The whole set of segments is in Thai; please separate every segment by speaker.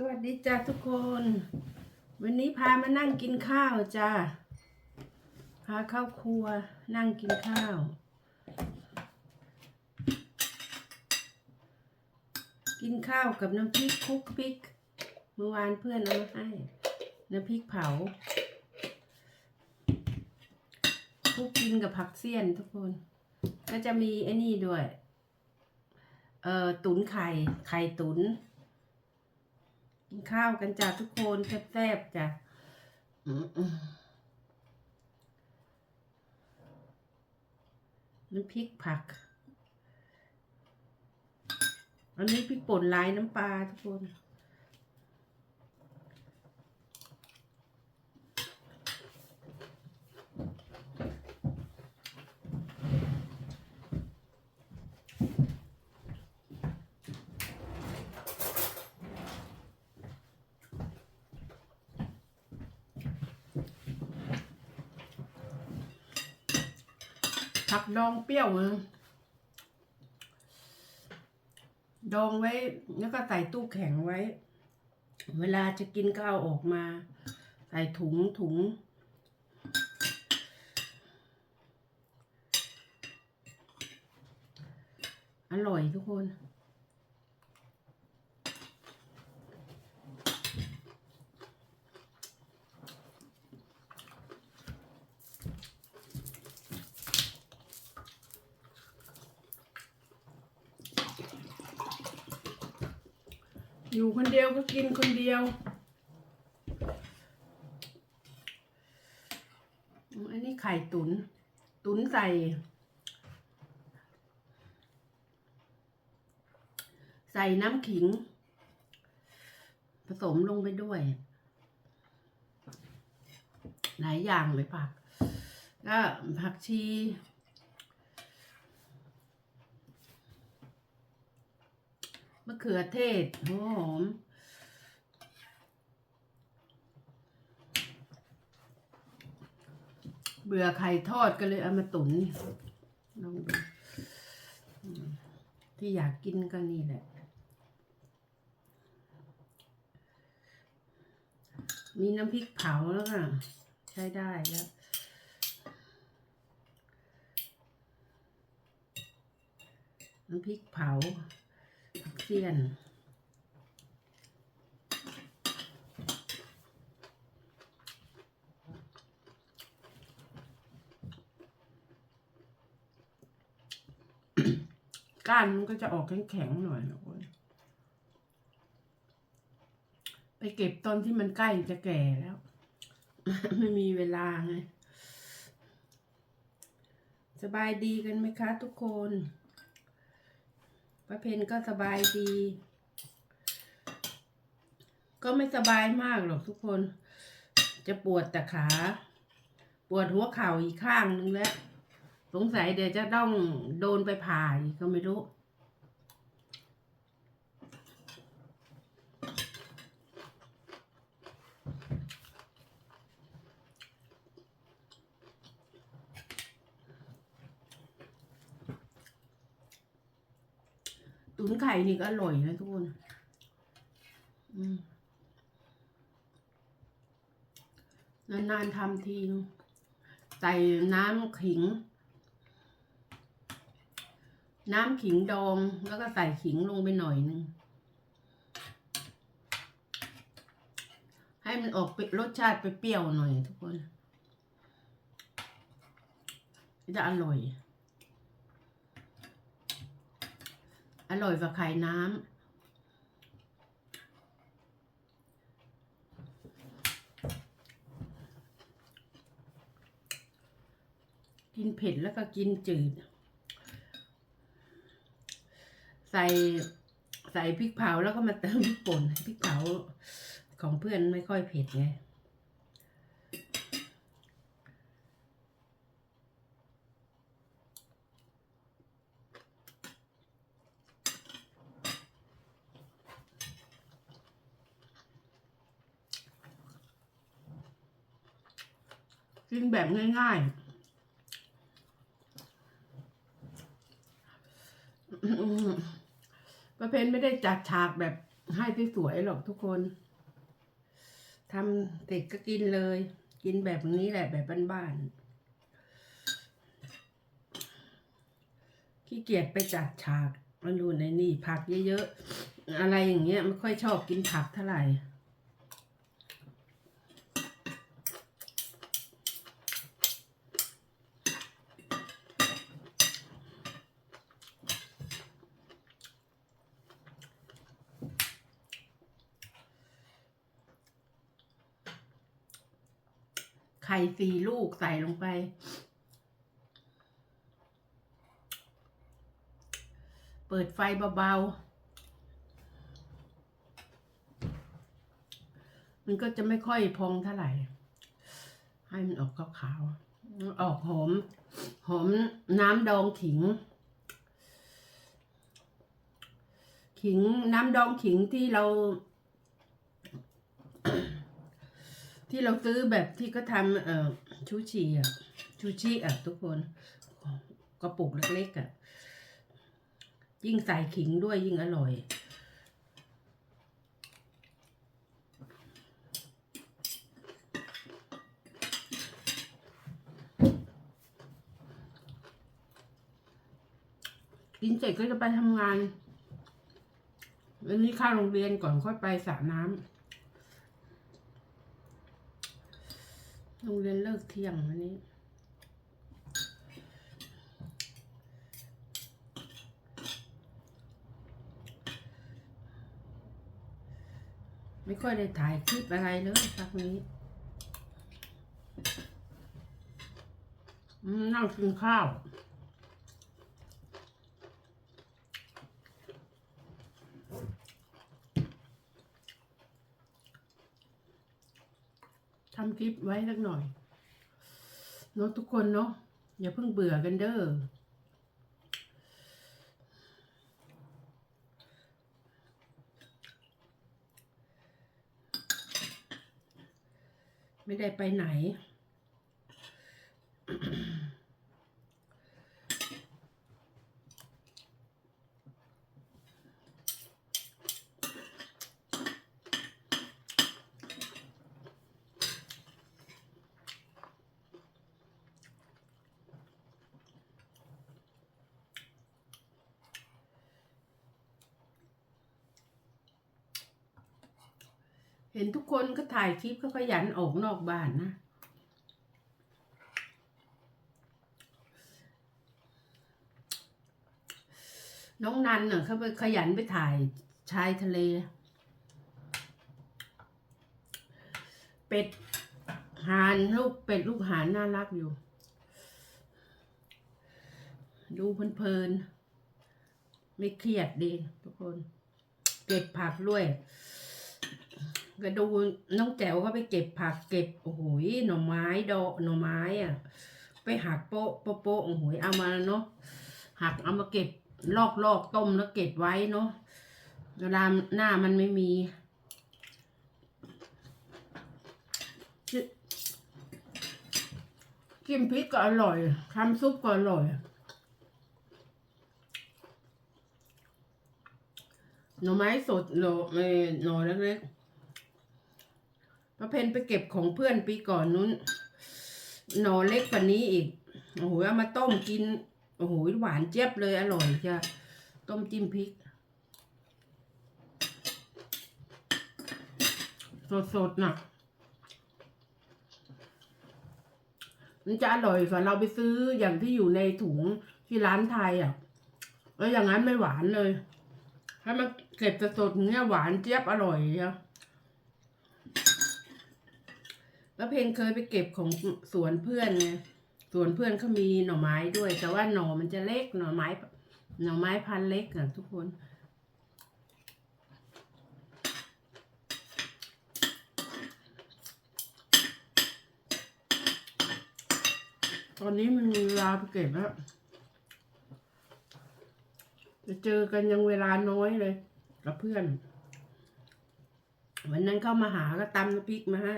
Speaker 1: สวัสดีจ้าทุกคน วันนี้พามานั่งกินข้าวจ้าพาเข้าครัวนั่งกินข้าว กินข้าวกับน้ำพริกคลุกพริก เมื่อวานเพื่อนเอามาให้ น้ำพริกเผาคลุกกินกับผักเสี้ยนทุกคน ก็จะมีไอ้นี่ด้วย เอ่อตุ๋นไข่ ไข่ตุ๋น กินข้าวกันจ้ะทุกคนแซ่บๆจ้ะน้ำพริกผัก อันนี้พริกป่นลายน้ำปลาทุกคน ผักดองเปรี้ยวเองดองไว้ แล้วก็ใส่ตู้แข็งไว้ เวลาจะกินก็เอาออกมา ใส่ถุงถุง อร่อยทุกคน อยู่คนเดียวก็กินคนเดียวอันนี้ไข่ตุน ตุนใส่ ใส่น้ำขิง ผสมลงไปด้วย หลายอย่างเลยผัก ก็ผักชี มะเขือเทศหัวหอม เบื่อไข่ทอดก็เลยเอามาตุ๋นลองดูที่อยากกินก็นี่แหละ มีน้ำพริกเผาแล้วค่ะ ใช้ได้แล้วน้ำพริกเผา ผักเสี้ยน ก้านมันก็จะออกแข็งๆหน่อยนะคุณไปเก็บตอนที่มันใกล้จะแก่แล้ว ไม่มีเวลาไงสบายดีกันไหมคะทุกคน ป้าเพนก็สบายดี ก็ไม่สบายมากหรอกทุกคน จะปวดแต่ขา ปวดหัวเข่าอีกข้างนึงแล้ว สงสัยเดี๋ยวจะต้องโดนไปผ่าอีกก็ไม่รู้ ตุ๋นไข่นี่ก็อร่อยนะทุกคน นานๆทำทีนึงใส่น้ำขิง น้ำขิงดองแล้วก็ใส่ขิงลงไปหน่อยนึง ให้มันออกเป็นรสชาติไปเปรี้ยวหน่อยทุกคน จะอร่อย อร่อยกว่าไข่น้ำ กินเผ็ดแล้วก็กินจืด ใส่ใส่พริกเผาแล้วก็มาเติมพริกป่นพริกเผาของเพื่อนไม่ค่อยเผ็ดไง กินแบบง่ายๆประเพณไม่ได้จัดฉากแบบให้สวยๆหรอกทุกคนทำเสร็จก็กินเลย กินแบบนี้แหละแบบบ้านๆขี้เกียจไปจัดฉากมันดูในนี่ผักเยอะๆ อะไรอย่างเงี้ยไม่ค่อยชอบกินผักเท่าไหร่ ไข่สี่ลูกใส่ลงไป เปิดไฟเบาๆ มันก็จะไม่ค่อยพองเท่าไหร่ ให้มันออกขาวๆ ออกหอม หอมน้ำดองขิง ขิงน้ำดองขิงที่เรา ที่เราซื้อแบบที่เขาทำเอ่อชูชีอะชูชีอะทุกคนกระปุกเล็กๆอะยิ่งใส่ขิงด้วยยิ่งอร่อย กินเสร็จก็จะไปทำงานวันนี้เข้าโรงเรียนก่อนค่อยไปสระน้ำ โรงเรียนเลิกเที่ยงวันนี้ ไม่ค่อยได้ถ่ายคลิปอะไรเลยพักนี้นั่งกินข้าว ทำคลิปไว้สักหน่อยเนาะทุกคนเนาะอย่าเพิ่งเบื่อกันเด้อไม่ได้ไปไหน เห็นทุกคนก็ถ่ายคลิปก็ขยันออกนอกบ้านนะ น้องนันเน่ะเขาไปขยันไปถ่ายชายทะเล เป็ดหานลูกเป็ดลูกหานน่ารักอยู่ ดูเพลินๆไม่เครียดดีทุกคน เก็บผักด้วย ก็ดูน้องแจ๋วก็ไปเก็บผักเก็บโอ้โหหน่อไม้ดอกหน่อไม้อะ ไปหักโป๊ะโป๊ะโอ้โหเอามาเนาะหักเอามาเก็บลอกลอกต้มแล้วเก็บไว้เนาะเวลาหน้ามันไม่มีกินพริกก็อร่อยทำซุปก็อร่อยหน่อไม้สดโหน่ออหน่อเล็กๆ ประเพนไปเก็บของเพื่อนปีก่อนนู้น หน่อเล็กกว่านี้อีก โอ้โหเอามาต้มกิน โอ้โหหวานเจี๊ยบเลยอร่อยจ้ะ ต้มจิ้มพริก สดๆน่ะมันจะอร่อยกว่าเราไปซื้ออย่างที่อยู่ในถุงที่ร้านไทยอะ แล้วอย่างนั้นไม่หวานเลย ถ้ามันเก็บสดๆเนี้ยหวานเจี๊ยบอร่อยเชียว แล้วเพนเคยไปเก็บของสวนเพื่อนไงสวนเพื่อนเขามีหน่อไม้ด้วย แต่ว่าหน่อมันจะเล็กหน่อไม้ หน่อไม้พันเล็กอะทุกคน ตอนนี้มันมีเวลาไปเก็บแล้วจะเจอกันยังเวลาน้อยเลย กับเพื่อน วันนั้นเข้ามาหาก็ตำน้ำพริกมาให้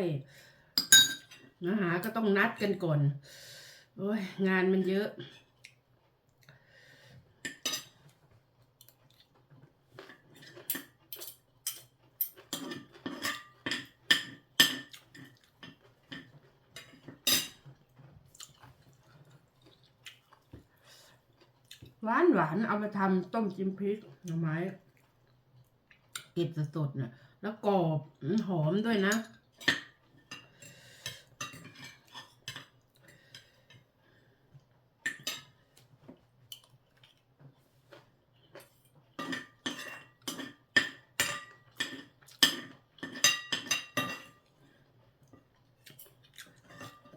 Speaker 1: นะคะก็ต้องนัดกันก่อนโอ้ยงานมันเยอะ หวานหวานเอาไปทำต้มจิ้มพริกหน่อไม้เก็บสดๆเนะแล้วกรอบหอมด้วยนะ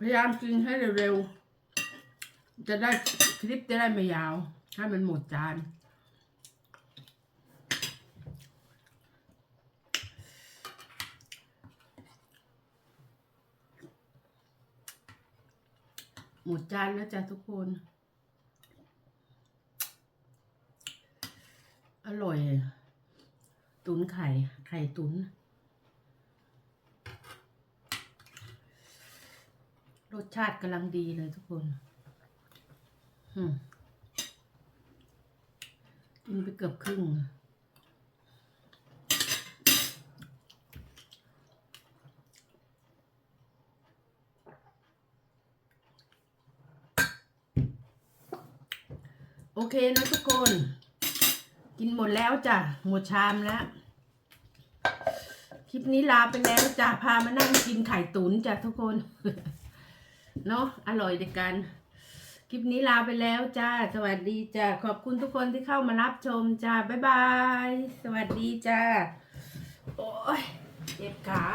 Speaker 1: ยายามกินให้เร็วๆ จะได้คลิปจะได้ไม่ยาวให้มันหมดจาน หมดจานแล้วจ้ะทุกคน อร่อย ตุนไข่ ไข่ตุน รสชาติกำลังดีเลยทุกคนกินไปเกือบครึ่ง โอเคนะทุกคน กินหมดแล้วจ้ะ หมดชามแล้ว คลิปนี้ลาไปแล้วจ้ะ พามานั่งกินไข่ตุ๋นจ้ะทุกคน เนาะอร่อยเดียกัน คลิปนี้ลาไปแล้วจ้า สวัสดีจ้า ขอบคุณทุกคนที่เข้ามารับชมจ้า บ๊ายบาย สวัสดีจ้า โอ้ยเจ็บขา